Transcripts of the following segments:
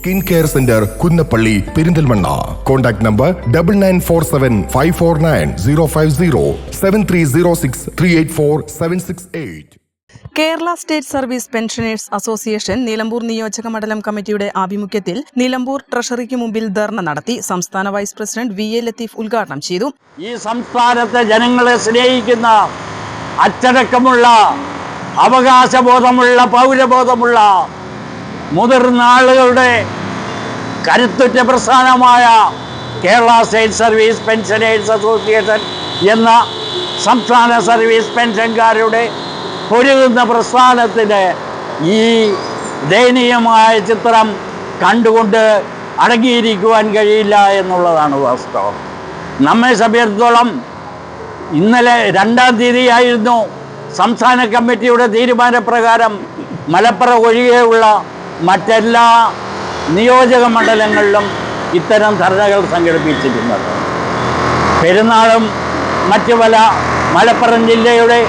Skin care centre Kunnappally Perinthalmanna. Contact number double nine four seven five four nine zero five zero seven three zero six three eight four seven six eight Kerala state service pensioners association Nilambur നിയോജക മണ്ഡലം കമ്മിറ്റിയുടെ ആഭിമുഖ്യത്തിൽ നിലമ്പൂർ ട്രഷറിക്ക് മുമ്പിൽ ധർണ നടത്തി സംസ്ഥാന vice president V A Latheef ഉദ്ഘാടനം ചെയ്തു. ഈ സംസ്ഥാനത്തെ ജനങ്ങളെ സ്നേഹിക്കുന്ന അച്ചടക്കമുള്ള അവകാശബോധമുള്ള പൗരബോധമുള്ള മുതിർന്ന ആളുകളുടെ കരുത്തുറ്റ പ്രസ്ഥാനമായ Kerala state service pensioners association എന്ന സംസ്ഥാന സർവീസ് പെൻഷൻകാരുടെ പൊരുതുന്ന പ്രസ്ഥാനത്തിന് ഈ ദയനീയമായ ചിത്രം കണ്ടുകൊണ്ട് അടങ്ങിയിരിക്കുവാൻ കഴിയില്ല എന്നുള്ളതാണ് വാസ്തവം. നമ്മെ സംബന്ധിച്ചിടത്തോളം ഇന്നലെ രണ്ടാം തീയതിയായിരുന്നു സംസ്ഥാന കമ്മിറ്റിയുടെ തീരുമാനപ്രകാരം മലപ്പുറം ഒഴികെയുള്ള മറ്റെല്ലാ നിയോജക മണ്ഡലങ്ങളിലും ഇത്തരം ധർണകൾ സംഘടിപ്പിച്ചിരുന്നത് പെരുന്നാളും മറ്റു പല മലപ്പുറം ജില്ലയുടെ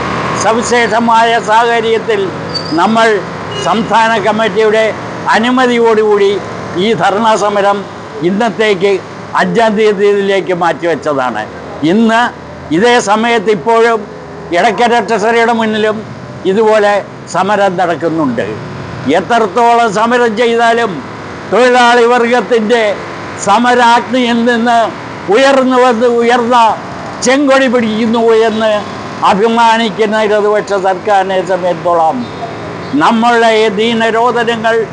സവിശേഷമായ സാഹചര്യത്തിൽ നമ്മൾ സംസ്ഥാന കമ്മിറ്റിയുടെ അനുമതിയോടുകൂടി ഈ ധർണാ സമരം ഇന്നത്തേക്ക് അഞ്ചാം തീയതിയിലേക്ക് മാറ്റിവെച്ചതാണ്. ഇന്ന് ഇതേ സമയത്ത് ഇപ്പോഴും ഇടയ്ക്കര ട്രഷറിയുടെ മുന്നിലും ഇതുപോലെ സമരം നടക്കുന്നുണ്ട്. എത്രത്തോളം സമരം ചെയ്താലും തൊഴിലാളി വർഗത്തിന്റെ സമരാജ്ഞയിൽ നിന്ന് ഉയർന്നു വന്ന് ഉയർന്ന ചെങ്കൊടി പിടിക്കുന്നു എന്ന് അഭിമാനിക്കുന്ന ഇടതുപക്ഷ സർക്കാരിനെ സമയത്തോളം നമ്മളുടെ ദീനരോധനങ്ങൾ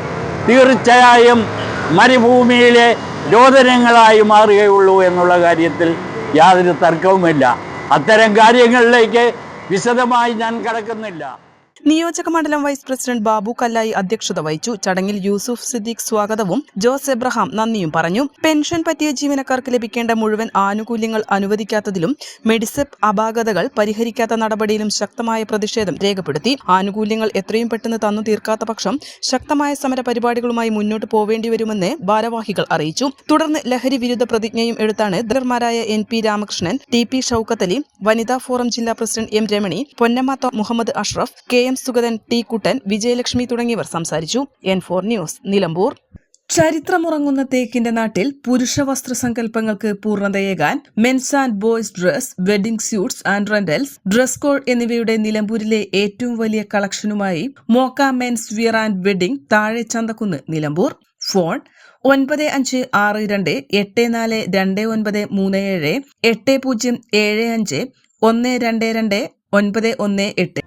തീർച്ചയായും മരുഭൂമിയിലെ രോദനങ്ങളായി മാറുകയുള്ളൂ എന്നുള്ള കാര്യത്തിൽ യാതൊരു തർക്കവുമില്ല. അത്തരം കാര്യങ്ങളിലേക്ക് വിശദമായി ഞാൻ കടക്കുന്നില്ല. നിയോജക മണ്ഡലം വൈസ് പ്രസിഡന്റ് ബാബു കല്ലായി അധ്യക്ഷത വഹിച്ചു. ചടങ്ങിൽ യൂസുഫ് സിദ്ദീഖ് സ്വാഗതവും ജോസ് എബ്രഹാം നന്ദിയും പറഞ്ഞു. പെൻഷൻ പറ്റിയ ജീവനക്കാർക്ക് ലഭിക്കേണ്ട മുഴുവൻ ആനുകൂല്യങ്ങൾ അനുവദിക്കാത്തതിലും മെഡിസെപ് അപാകതകൾ പരിഹരിക്കാത്ത നടപടിയിലും ശക്തമായ പ്രതിഷേധം രേഖപ്പെടുത്തി. ആനുകൂല്യങ്ങൾ എത്രയും പെട്ടെന്ന് തന്നു തീർക്കാത്ത പക്ഷം ശക്തമായ സമര പരിപാടികളുമായി മുന്നോട്ട് പോവേണ്ടി വരുമെന്ന് ഭാരവാഹികൾ അറിയിച്ചു. തുടർന്ന് ലഹരി വിരുദ്ധ പ്രതിജ്ഞയും എടുത്താണ് ദലർമാരായ N P Ramakrishnan T P Shoukathali വനിതാ ഫോറം ജില്ലാ president M Ramani Ponnamatha Muhammad Ashraf K M Sugathan T Kuttan Vijayalakshmi തുടങ്ങിയവർ സംസാരിച്ചു. N four news Nilambur. ചരിത്രമുറങ്ങുന്ന തേക്കിന്റെ നാട്ടിൽ പുരുഷ വസ്ത്ര സങ്കല്പങ്ങൾക്ക് പൂർണതയേകാൻ men's and boys dress wedding suits and rentals dress code എന്നിവയുടെ നിലമ്പൂരിലെ ഏറ്റവും വലിയ കളക്ഷനുമായി മോക്ക മെൻസ് വിയർ ആൻഡ് വെഡിംഗ് താഴെ ചന്തക്കുന്ന് നിലമ്പൂർ. ഫോൺ ഒൻപത് അഞ്ച് ആറ് രണ്ട് എട്ട് നാല് രണ്ട് ഒൻപത് മൂന്ന് ഏഴ് എട്ട് പൂജ്യം ഏഴ് അഞ്ച് ഒന്ന് രണ്ട് രണ്ട് ഒൻപത് ഒന്ന് എട്ട്.